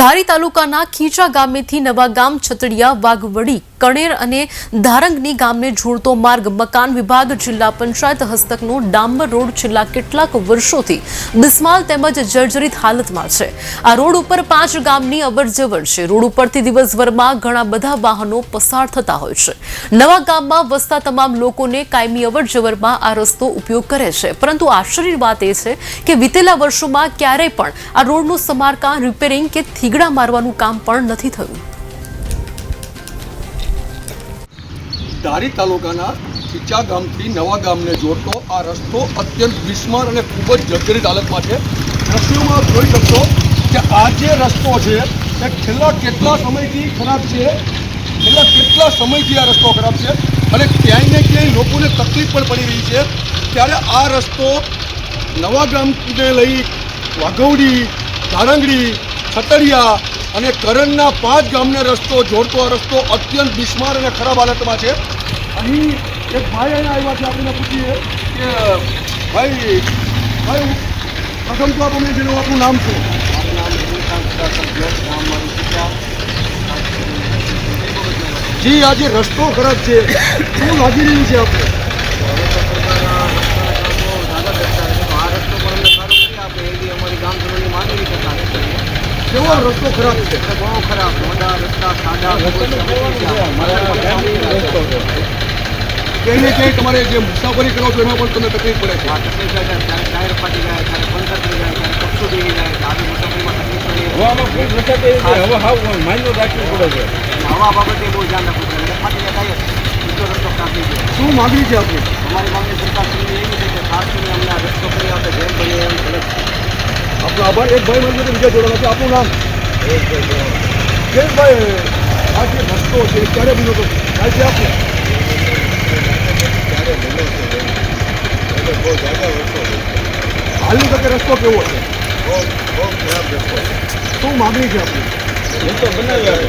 ધારી તાલુકાના ખીચા ગામેથી નવા ગામ છતડિયા, વાઘવડી, કણેર અને ધારંગની ગામને જોડતો માર્ગ, મકાન વિભાગ, જિલ્લા પંચાયત હસ્તકનો ડાંબર રોડ છેલ્લા કેટલાક વર્ષોથી બિસ્માલ તેમજ જર્જરિત હાલતમાં છે. આ રોડ ઉપર પાંચ ગામની અવરજવર છે. રોડ ઉપરથી દિવસભરમાં ઘણા બધા વાહનો પસાર થતા હોય છે. નવા ગામમાં વસતા તમામ લોકોને કાયમી અવરજવરમાં આ રસ્તો ઉપયોગ કરે છે. પરંતુ આશ્ચર્યની વાત એ છે કે વિતેલા વર્ષોમાં ક્યારેય પણ આ રોડનું સમારકામ, રિપેરિંગ કે થીગડા મારવાનું કામ પણ નથી થયું. ધારી તાલુકાના ખીચા ગામથી નવા ગામને જોડતો આ રસ્તો અત્યંત બિસ્માર અને ખૂબ જ જર્જરિત હાલતમાં છે દ્રશ્યોમાં જોઈ શકશો કે આ જે રસ્તો છે એ છેલ્લા કેટલા સમયથી ખરાબ છે? છેલ્લા કેટલા સમયથી આ રસ્તો ખરાબ છે? અને ક્યાંય ને ક્યાંય લોકોને તકલીફ પણ પડી રહી છે. ત્યારે આ રસ્તો નવા ગામને લઈ વાઘવડી ધારંગડી છતડિયા અને કરણના પાંચ ગામને રસ્તો, જોડતો આ રસ્તો અત્યંત બિસ્માર અને ખરાબ હાલતમાં છે. અહીં એક ભાઈ અહીંયા આવ્યા છે આપણને પૂછીએ કે, ભાઈ ભાઈ, પ્રથમ તો આપણે જેનું આપણું નામ છે જી, આજે રસ્તો ખરાબ છે. શું લાગી રહ્યું છે આપણે રસ્તો ખરાબ છે. બહુ ખરાબ. મોટા ક્યાંય ને ક્યાંય તમારે જે મુસાફરી કરો છો એમાં પણ તમને તકલીફ પડે છે. હવે હાવ માન્યો રાખવું પડે છે. હવા બાબતે બહુ ધ્યાન રાખવું પડે. એટલે ફાટી જાય રસ્તો કાપી છે શું માગણી છે આપણી અમારી માંગણી સરકાર એવી છે કે ખાસ કરીને અમને રસ્તો કરી આપે જેમ બને એમ આપણો આભાર. એક ભાઈ મને બીજા જોડવાનો છે આપણું નામ જયેશભાઈ આ જે રસ્તો છે એ ક્યારે બન્યો હતો ખ્યાલ છે આપને હાલની તકે રસ્તો કેવો છે? શું માગણી છે આપણી રસ્તો બનાવી આપે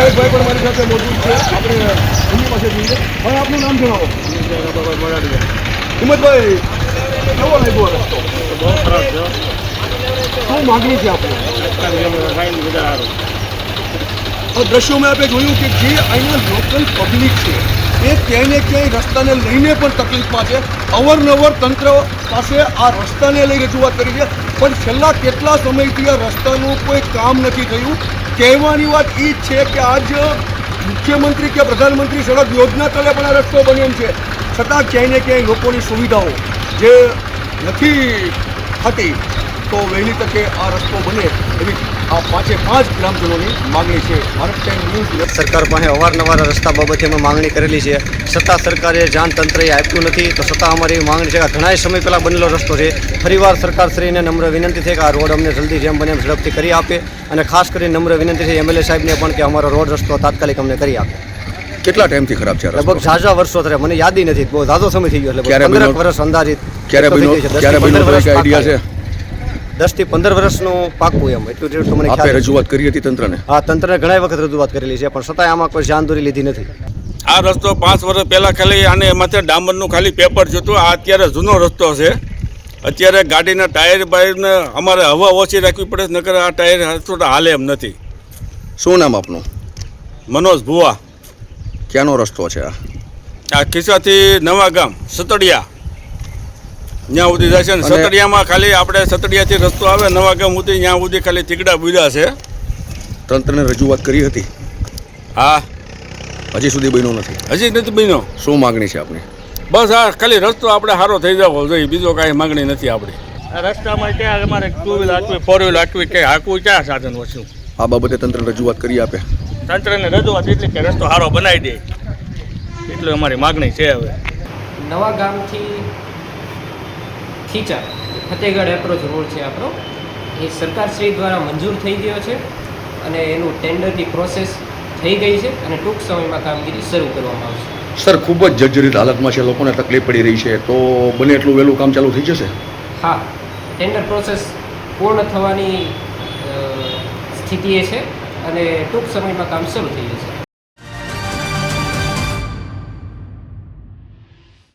વિચારકભાઈ પણ આપણે દ્રશ્યોમાં આપણે જોયું કે જે અહીંના લોકલ પબ્લિક છે, એ ક્યાંય ને ક્યાંય રસ્તાને લઈને પણ તકલીફમાં છે. અવરનવર તંત્ર પાસે આ રસ્તાને લઈ રજૂઆત કરી છે. પણ છેલ્લા કેટલા સમયથી આ રસ્તાનું કોઈ કામ નથી થયું. કહેવાની વાત એ છે કે આજ મુખ્યમંત્રી કે પ્રધાનમંત્રી સડક યોજના તલે પણ આ રસ્તો બન્યો છે. છતાં ક્યાંય ને ક્યાંય લોકોની સુવિધાઓ જે નથી થતી તો વહેલી તકે આ રસ્તો બને એવી આ પાંચે પાંચ ગ્રામજનોની માગણી છે. ભારત ટાઈમ ન્યૂઝ સરકાર પાસે અવારનવાર રસ્તા બાબતે અમે માંગણી કરેલી છે. છતાં સરકારે જાણ તંત્રએ આપ્યું નથી. તો છતાં અમારી માંગણી છે કે ઘણા સમય પહેલાં બનેલો રસ્તો છે. ફરીવાર સરકારશ્રીને નમ્ર વિનંતી છે કે આ રોડ અમને જલ્દી જેમ બને એમ ઝડપથી કરી આપે અને ખાસ કરીને નમ્ર વિનંતી છે એમએલએ સાહેબને પણ કે અમારો રોડ રસ્તો તાત્કાલિક અમને કરી આપે. કેટલા ટાઈમથી ખરાબ છે લગભગ ઝાઝા વર્ષો થયા. મને યાદી નથી. બહુ ઝાઝો સમય થઈ ગયો એટલે પંદર વર્ષ અંદાજિત ક્યારે બન્યો? ક્યારે બન્યો? આઈડિયા છે? દસથી પંદર વર્ષનું પાકું એમ. એટલું જેટલું મને આપે રજૂઆત કરી હતી તંત્રને? હા તંત્રને ઘણા વખત રજૂઆત કરેલી છે પણ છતાંય આમાં કોઈ જાણ દોરી લીધી નથી. આ રસ્તો પાંચ વર્ષ પહેલાં ખાલી આને એમાંથી ડામરનું ખાલી પેપર જોતું આ અત્યારે જૂનો રસ્તો છે. અત્યારે ગાડીના ટાયર બાયરને અમારે હવા ઓછી રાખવી પડે છે, નકર આ ટાયર રસ્તો તો હાલે એમ નથી. શું નામ આપનું? મનોજ ભુવા. ક્યાંનો રસ્તો છે આ? આ ખિસ્સાથી નવા ગામ સતડિયા. ત્યાં સુધી જાય છે ને સતડિયામાં ખાલી આપણે સતડિયાથી રસ્તો આવે નવા ગામ સુધી ત્યાં સુધી ખાલી તીકડા બુદ્યા છે. તંત્રને રજૂઆત કરી હતી? હા. હજી સુધી બન્યો નથી. હજી નથી બન્યો. શું માગણી છે આપણી બસ આ ખાલી રસ્તો આપણે સારો થઈ જવો જોઈએ બીજો કાંઈ માગણી નથી આપણી. આ રસ્તામાં ક્યાં અમારે ટુ વ્હીલ હાંકવી ફોર વ્હીલ હાંકવી કે હાંકવું ક્યાં સાધન વસ્યું? આ બાબતે તંત્ર રજૂઆત કરી આપે. તંત્રને રજૂઆત એટલી કે રસ્તો સારો બનાવી દે. એટલી અમારી માગણી છે હવે. નવા ગામથી ખીચા. ફતેહગઢ એપ્રોચ રોડ છે આપણો. એ સરકારશ્રી દ્વારા મંજૂર થઈ ગયો છે અને એનું ટેન્ડરની પ્રોસેસ થઈ ગઈ છે અને ટૂંક સમયમાં કામગીરી શરૂ કરવામાં આવશે. સર ખૂબ જ જર્જરિત હાલતમાં છે લોકોને તકલીફ પડી રહી છે. તો બને એટલું વહેલું કામ ચાલુ થઈ જશે? હા. ટેન્ડર પ્રોસેસ પૂર્ણ થવાની સ્થિતિ સ્થિતિએ છે અને ટૂંક સમયમાં કામ શરૂ થઈ જશે.